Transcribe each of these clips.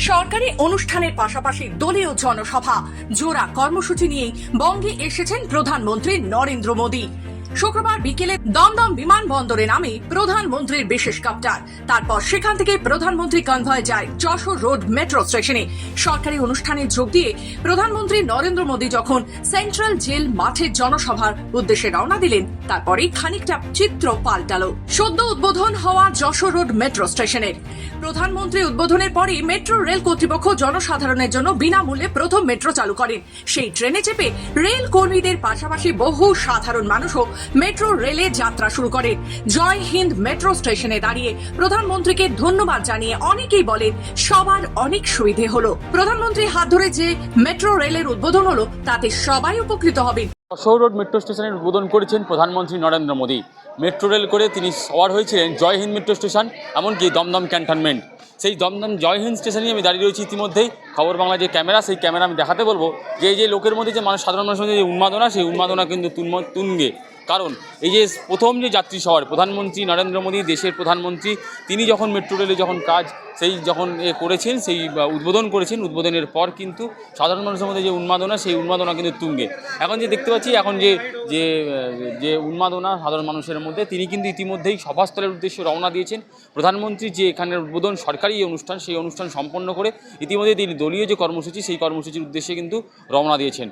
সরকারি অনুষ্ঠানের পাশাপাশি দলীয় জনসভা। জোড়া কর্মসূচি নিয়েই বঙ্গে এসেছেন প্রধানমন্ত্রী নরেন্দ্র মোদী। শুক্রবার বিকেলে দমদম বিমানবন্দরে নামে প্রধানমন্ত্রীর বিশেষ কাপ্টার। তারপর সেখান থেকে প্রধানমন্ত্রী কনভয় যায় যশোর রোড মেট্রো স্টেশনে। সরকারি অনুষ্ঠানে যোগ দিয়ে প্রধানমন্ত্রী নরেন্দ্র মোদী যখন সেন্ট্রাল জেল মাঠে জনসভার উদ্দেশ্যে রওনা দিলেন, তারপরেই খানিকটা চিত্র পাল্টালো। সদ্য উদ্বোধন হওয়া যশোর রোড মেট্রো স্টেশনের প্রধানমন্ত্রী উদ্বোধনের পরই মেট্রো রেল কর্তৃপক্ষ জনসাধারণের জন্য বিনামূল্যে প্রথম মেট্রো চালু করেন। সেই ট্রেনে চেপে রেল কর্মীদের পাশাপাশি বহু সাধারণ মানুষও মেট্রো রেলে যাত্রা শুরু করেন জয় হিন্দ মেট্রো স্টেশনে দাঁড়িয়ে প্রধানমন্ত্রীকে ধন্যবাদ জানিয়ে অনেকেই বলেন, সবার অনেক সুবিধে হলো। প্রধানমন্ত্রী হাত ধরে যে মেট্রো রেলের উদ্বোধন হলো, তাতে সবাই উপকৃত হবেন। যশোর রোড মেট্রো স্টেশনের উদ্বোধন করেছেন প্রধানমন্ত্রী নরেন্দ্র মোদী। মেট্রো রেল করে তিনি সওয়ার হয়েছিলেন জয় হিন্দ মেট্রো স্টেশন, এমনকি দমদম ক্যান্টনমেন্ট। সেই দমদম জয় হিন্দ স্টেশনেই আমি দাঁড়িয়ে রয়েছি ইতিমধ্যেই। খবর বাংলা যে ক্যামেরা, সেই ক্যামেরা আমি দেখাতে বলব। যে এই যে লোকের মধ্যে যে মানুষ, সাধারণ মানুষের মধ্যে যে উন্মাদনা, সেই উন্মাদনা কিন্তু তুঙ্গে। কারণ এই যে প্রথম যে যাত্রী শহর প্রধানমন্ত্রী নরেন্দ্র মোদী, দেশের প্রধানমন্ত্রী, তিনি যখন মেট্রো রেলে যখন কাজ, সেই যখন এ করেছেন, সেই উদ্বোধন করেছেন, উদ্বোধনের পর কিন্তু সাধারণ মানুষের মধ্যে যে উন্মাদনা, সেই উন্মাদনা কিন্তু তুঙ্গে। এখন যে দেখতে পাচ্ছি, এখন যে যে যে উন্মাদনা সাধারণ মানুষের মধ্যে, তিনি কিন্তু ইতিমধ্যেই সভাস্থলের উদ্দেশ্যে রওনা দিয়েছেন। প্রধানমন্ত্রী যে এখানের উদ্বোধন সরকারি এই অনুষ্ঠান, সেই অনুষ্ঠান সম্পন্ন করে ইতিমধ্যে তিনি দলীয় যে কর্মসূচি, সেই কর্মসূচির উদ্দেশ্যে কিন্তু রওনা দিয়েছেন।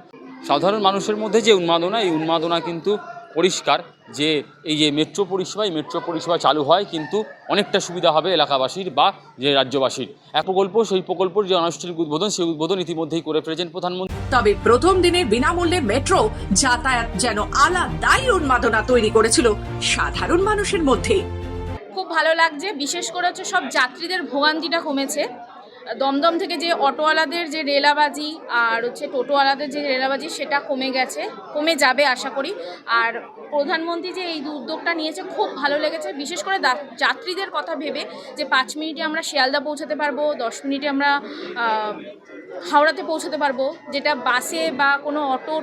সাধারণ মানুষের মধ্যে যে উন্মাদনা, এই উন্মাদনা কিন্তু পরিষ্কার যে এই যে মেট্রো পরিষেবা, এই মেট্রো পরিষেবা চালু হয় কিন্তু অনেকটা সুবিধা হবে এলাকাবাসীর বা যে রাজ্যবাসীর। এক প্রকল্প, সেই প্রকল্পের যে আনুষ্ঠানিক উদ্বোধন, সেই উদ্বোধন ইতিমধ্যেই করে ফেলেছেন প্রধানমন্ত্রী। তবে প্রথম দিনে বিনামূল্যে মেট্রো যাতায়াত যেন আলাদাই উন্মাদনা তৈরি করেছিল সাধারণ মানুষের মধ্যে। ভালো লাগছে, বিশেষ করে হচ্ছে সব যাত্রীদের ভোগান্তিটা কমেছে। দমদম থেকে যে অটোওয়ালাদের যে রেলাবাজি আর হচ্ছে টোটোওয়ালাদের যে রেলাবাজি, সেটা কমে গেছে, কমে যাবে আশা করি। আর প্রধানমন্ত্রী যে এই উদ্যোগটা নিয়েছে, খুব ভালো লেগেছে। বিশেষ করে যাত্রীদের কথা ভেবে যে পাঁচ মিনিটে আমরা শিয়ালদা পৌঁছাতে পারব, দশ মিনিটে আমরা হাওড়াতে পৌঁছাতে পারব। যেটা বাসে বা কোনো অটো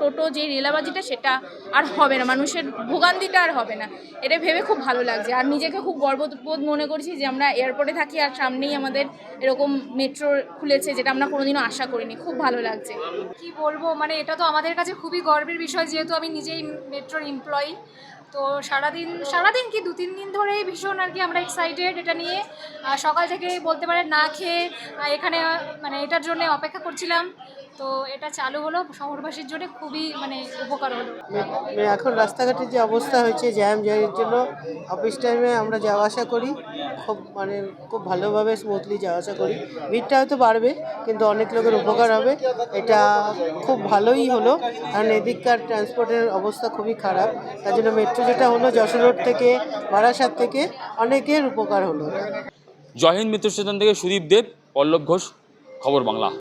টোটো যে রেলাবাজিটা সেটা আর হবে না। মানুষের ভোগান্তিটা আর হবে না। এটা ভেবে খুব ভালো লাগছে। আর নিজেকে খুব গর্ববোধ মনে করছি যে আমরা এয়ারপোর্টে থাকি আর সামনেই আমাদের এরকম মেট্রো খুলেছে যেটা আমরা কোনোদিনও আশা করিনি। খুব ভালো লাগছে। কি বলব? মানে এটা তো আমাদের কাছে খুবই গর্বের বিষয়, যেহেতু আমি নিজেই মেট্রোর এমপ্লয়ি তো সারাদিন সারাদিন কি দু, তিন দিন ধরেই ভীষণ আর কি আমরা এক্সাইটেড এটা নিয়ে। সকাল থেকে বলতে পারে না খেয়ে এখানে মানে এটার জন্য অপেক্ষা করছিলাম। তো এটা চালু হলো, শহরবাসীর জন্য খুবই মানে উপকার হলো। এখন রাস্তাঘাটের যে অবস্থা হয়েছে, জ্যাম, জ্যামের জন্য অফিস টাইমে আমরা যাওয়া আসা করি। খুব মানে খুব ভালোভাবে স্মুথলি যাওয়া আসা করি। ভিড়টা হয়তো বাড়বে, কিন্তু অনেক লোকের উপকার হবে। এটা খুব ভালোই হলো, কারণ এদিককার ট্রান্সপোর্টের অবস্থা খুবই খারাপ। তার জন্য মেট্রো যেটা হলো, যশোর রোড থেকে, বারাসাত থেকে অনেকের উপকার হলো। জয় হিন্দ মেট্রো স্টেশন থেকে সুদীপ দেব, পল্লব ঘোষ, খবর বাংলা।